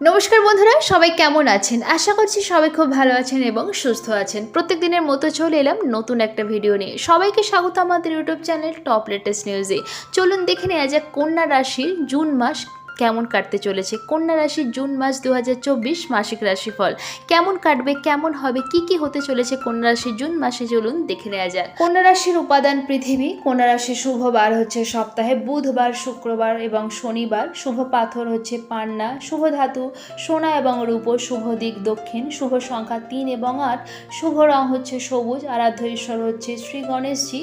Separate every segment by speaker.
Speaker 1: নমস্কার বন্ধুরা, সবাই কেমন আছেন? আশা করছি সবাই খুব ভালো আছেন এবং সুস্থ আছেন। প্রত্যেক দিনের মতো চলে এলাম নতুন একটা ভিডিও নিয়ে। সবাইকে স্বাগত আমাদের ইউটিউব চ্যানেল টপ লেটেস্ট নিউজে। চলুন দেখে নেওয়া যাক কন্যা রাশির জুন মাস কেমন কাটতে চলেছে? কন্যা রাশির জুন মাস দু হাজার চব্বিশ মাসিক রাশিফল। কেমন কাটবে, কেমন হবে, কি কি হতে চলেছে কন্যা রাশির জুন মাসে চলুন দেখে নেওয়া যাক। কন্যা রাশির উপাদান পৃথিবী। কন্যা রাশির শুভ বার হচ্ছে সপ্তাহে বুধবার, শুক্রবার এবং শনিবার। শুভ পাথর হচ্ছে পান্না, শুভ ধাতু, সোনা এবং রূপ, শুভ দিক দক্ষিণ, শুভ সংখ্যা তিন এবং আট। শুভ রং হচ্ছে সবুজ, আরাধ্য ঈশ্বর হচ্ছে শ্রী গণেশজি।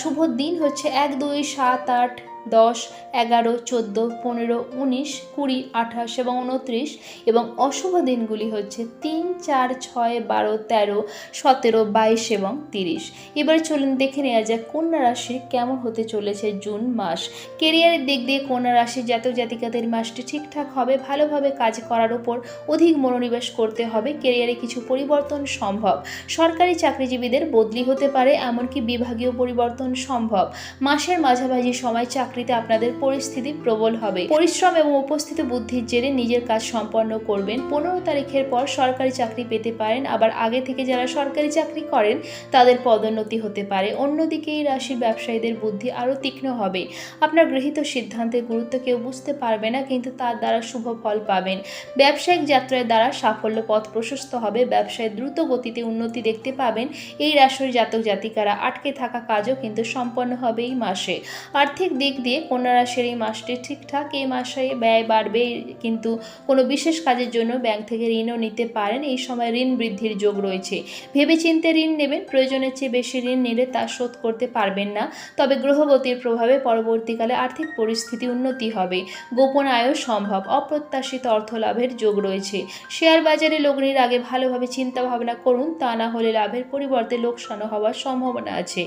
Speaker 1: শুভ দিন হচ্ছে এক, দুই, সাত, আট দশ, এগারো, চোদ্দ, পনেরো, উনিশ, কুড়ি, আঠাশ এবং উনত্রিশ এবং অশুভ দিনগুলি হচ্ছে তিন, চার, ছয়, বারো, তেরো, সতেরো, বাইশ এবং তিরিশ। এবার চলুন দেখে নেওয়া যাক কন্যা রাশির কেমন হতে চলেছে জুন মাস। কেরিয়ারের দিক দিয়ে কন্যা রাশির জাতক জাতিকাদের মাসটি ঠিকঠাক হবে, ভালোভাবে কাজ করার উপর অধিক মনোনিবেশ করতে হবে, কেরিয়ারে কিছু পরিবর্তন সম্ভব। সরকারি চাকরিজীবীদের বদলি হতে পারে, এমনকি বিভাগীয় পরিবর্তন সম্ভব। মাসের মাঝামাঝি সময় চাকরিতে আপনাদের পরিস্থিতি প্রবল হবে। পরিশ্রম এবং উপস্থিত বুদ্ধির জেরে নিজের কাজ সম্পন্ন করবেন। পনেরো তারিখের পর সরকারি চাকরি পেতে পারেন, আবার আগে থেকে যারা সরকারি চাকরি করেন, তাদের পদোন্নতি হতে পারে। অন্যদিকে এই রাশির ব্যবসায়ীদের বুদ্ধি আরও তীক্ষ্ণ হবে। আপনার গৃহীত সিদ্ধান্তের গুরুত্ব কেউ বুঝতে পারবে না, কিন্তু তার দ্বারা শুভ ফল পাবেন। ব্যবসায়িক যাত্রার দ্বারা সাফল্য পথ প্রশস্ত হবে। ব্যবসায় দ্রুত গতিতে উন্নতি দেখতে পাবেন। এই রাশির জাতক জাতিকারা আটকে থাকা কাজও কিন্তু সম্পন্ন হবে এই মাসে। আর্থিক দিক দিয়ে কন্যা রাশির এই মাসটি ঠিকঠাক এই মাসে ব্যয় বাড়বে, কিন্তু কোনো বিশেষ কাজের জন্য ব্যাংক থেকে ঋণও নিতে পারেন। এই সময় ঋণ বৃদ্ধির যোগ রয়েছে। ভেবেচিন্তে ঋণ নেবেন, প্রয়োজনের চেয়ে বেশি ঋণ নিলে তা শোধ করতে পারবেন না। তবে গ্রহগতির প্রভাবে পরবর্তীকালে আর্থিক পরিস্থিতি উন্নতি হবে। গোপন আয়ও সম্ভব, অপ্রত্যাশিত অর্থ লাভের যোগ রয়েছে। শেয়ার বাজারে লগ্নির আগে ভালোভাবে চিন্তা ভাবনা করুন, তা না হলে লাভের পরিবর্তে লোকসানও হওয়ার সম্ভাবনা আছে।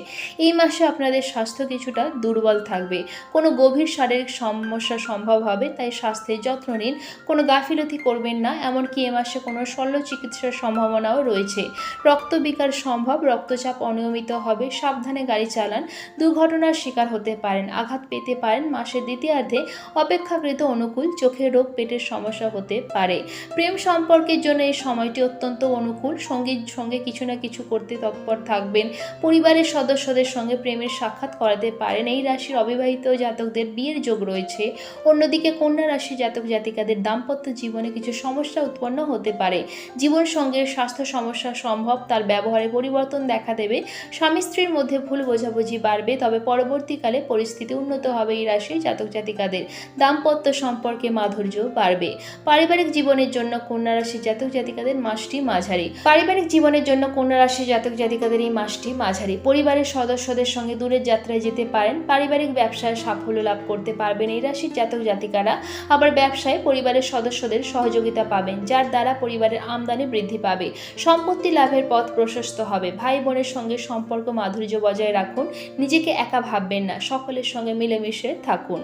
Speaker 1: এই মাসে আপনাদের স্বাস্থ্য কিছুটা দুর্বল থাকবে। কোনো গভীর শারীরিক সমস্যা সম্ভব হবে, তাই স্বাস্থ্যের যত্ন নিন। কোনো গাফিলতি করবেন না, এমনকি এ মাসে কোনো শল্য চিকিৎসার সম্ভাবনাও রয়েছে। রক্ত বিকার সম্ভব, রক্তচাপ অনিয়মিত হবে, সাবধানে গাড়ি চালান, দুর্ঘটনার শিকার হতে পারেন, আঘাত পেতে পারেন, মাসের দ্বিতীয়ার্ধে অপেক্ষাকৃত অনুকূল চোখের রোগ, পেটের সমস্যা হতে পারে। প্রেম সম্পর্কের জন্য এই সময়টি অত্যন্ত অনুকূল, সঙ্গীর সঙ্গে কিছু না কিছু করতে তৎপর থাকবেন। পরিবারের সদস্যদের সঙ্গে প্রেমের সাক্ষাৎ করাতে পারেন, এই রাশির অবিবাহিত জাতকদের বিয়ের যোগ রয়েছে। অন্যদিকে কন্যা রাশি জাতক জাতিকাদের দাম্পত্য জীবনে কিছু সমস্যা উৎপন্ন হতে পারে। জীবন সঙ্গে স্বাস্থ্য সমস্যা সম্ভব, তার ব্যবহারে পরিবর্তন দেখা দেবে। স্বামী স্ত্রীর মধ্যে ভুল বোঝাবুঝি বাড়বে, তবে পরবর্তীকালে পরিস্থিতি উন্নত হবে এই রাশির জাতক জাতিকাদের। দাম্পত্য সম্পর্কে মাধুর্য বাড়বে। পারিবারিক জীবনের জন্য কন্যা রাশি জাতক জাতিকাদের মাসটি মাঝারি। পারিবারিক জীবনের জন্য কন্যা রাশি জাতক জাতিকাদের এই মাসটি মাঝারি। পরিবারের সদস্যদের সঙ্গে দূরের যাত্রায় যেতে পারেন। পারিবারিক ব্যবসায় সাফল্য লাভ করতে পারবেন এই রাশির জাতক জাতিকারা। আবার ব্যবসায় পরিবারের সদস্যদের সহযোগিতা পাবেন, যার দ্বারা পরিবারের আমদানি বৃদ্ধি পাবে। সম্পত্তি লাভের পথ প্রশস্ত হবে। ভাই বোনের সঙ্গে সম্পর্ক মাধুর্য বজায় রাখুন, নিজেকে একা ভাববেন না, সকলের সঙ্গে মিলেমিশে থাকুন।